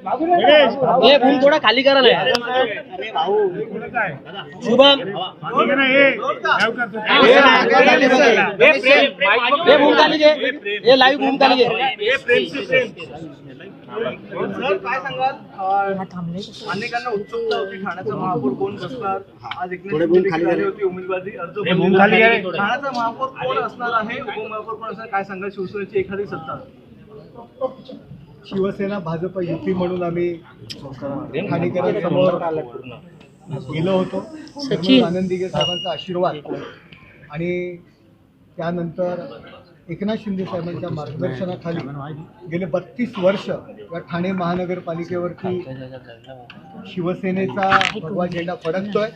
हे थोडा खाली करा ना. शुभम. हे भूम खाली घे. हे लाईव्ह भूम खाली घे काय सांगाल? अनेकांना ठाण्याचा महापौर कोण बसणार? आज एकनाथ उमेदवारी अर्ज भरले. ठाण्याचा महापौर कोण असणार आहे? उपमहापौर कोण असणार? काय सांगाल? शिवसेनेची एखादी सत्ता? शिवसेना भाजप युती म्हणून आम्ही ठाणेकरांसमोर गेलो होतो. आनंदीगे साहेबांचा आशीर्वाद. आणि त्यानंतर एकनाथ शिंदे साहेबांच्या मार्गदर्शनाखाली गेले बत्तीस वर्ष या ठाणे महानगरपालिकेवरती शिवसेनेचा भगवा झेंडा फडकतोय.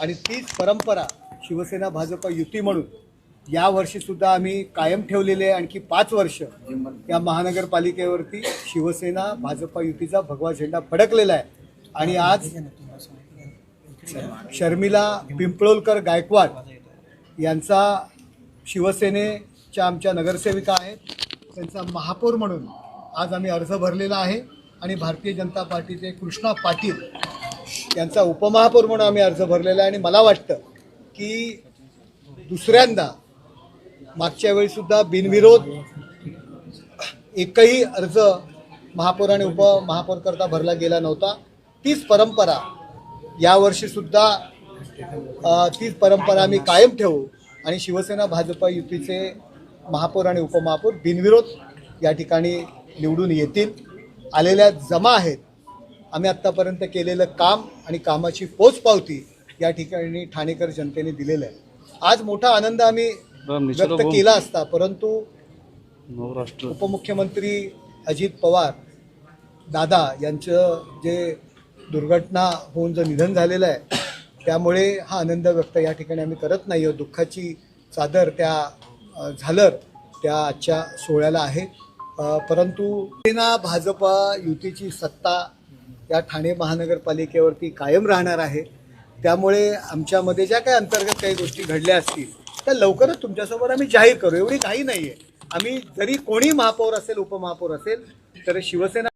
आणि तीच परंपरा शिवसेना भाजप युती म्हणून या वर्षी सुद्धा आम्ही कायम ठेवलेले आहे. आणखी पाच वर्ष या महानगरपालिकेवरती शिवसेना भाजपा युतीचा भगवा झेंडा फडकलेला आहे. आणि आज शर्मिला पिंपळोलकर गायकवाड यांचा शिवसेनेच्या आमच्या नगरसेविका आहेत. त्यांचा महापौर म्हणून आज आम्ही अर्ज भरलेला आहे. आणि भारतीय जनता पार्टीचे कृष्णा पाटील यांचा उपमहापौर म्हणून आम्ही अर्ज भरलेला आहे. आणि मला वाटतं की दुसऱ्यांदा मागच्या वेळीसुद्धा बिनविरोध एकही अर्ज महापौर आणि उपमहापौर करता भरला गेला नव्हता. तीच परंपरा यावर्षी सुद्धा तीच परंपरा आम्ही कायम ठेवू आणि शिवसेना भाजप युतीचे महापौर आणि उपमहापौर बिनविरोध या ठिकाणी निवडून येतील. आलेल्या जमा आहेत. आम्ही आत्तापर्यंत केलेलं काम आणि कामाची पोचपावती या ठिकाणी ठाणेकर जनतेने दिलेलं आहे. आज मोठा आनंद आम्ही व्यक्त केला असता परंतु उपमुख्यमंत्री अजित पवार दादा यांचं जे दुर्घटना होऊन जे निधन झालेलं आहे त्यामुळे हा आनंद व्यक्त या ठिकाणी आम्ही करत नाही आहोत दुःखाची चादर त्या झालर त्या आजच्या सोहळ्याला आहे. परंतु सेना भाजप युतीची सत्ता या ठाणे महानगरपालिकेवरती कायम राहणार आहे. त्यामुळे आमच्यामध्ये ज्या काही अंतर्गत काही गोष्टी घडल्या असतील त्या लवकरच तुमच्यासमोर आम्ही जाहीर करू. एवढी काही नाही आहे आम्ही जरी कोणी महापौर असेल उपमहापौर असेल तर शिवसेना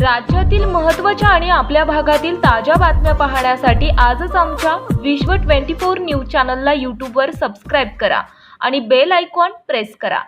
राज्यातील महत्त्वाच्या आणि आपल्या भागातील ताज्या बातम्या पाहण्यासाठी आजच आमच्या विश्व 24 न्यूज चॅनलला यूट्यूबवर सबस्क्राईब करा आणि बेल आयकॉन प्रेस करा.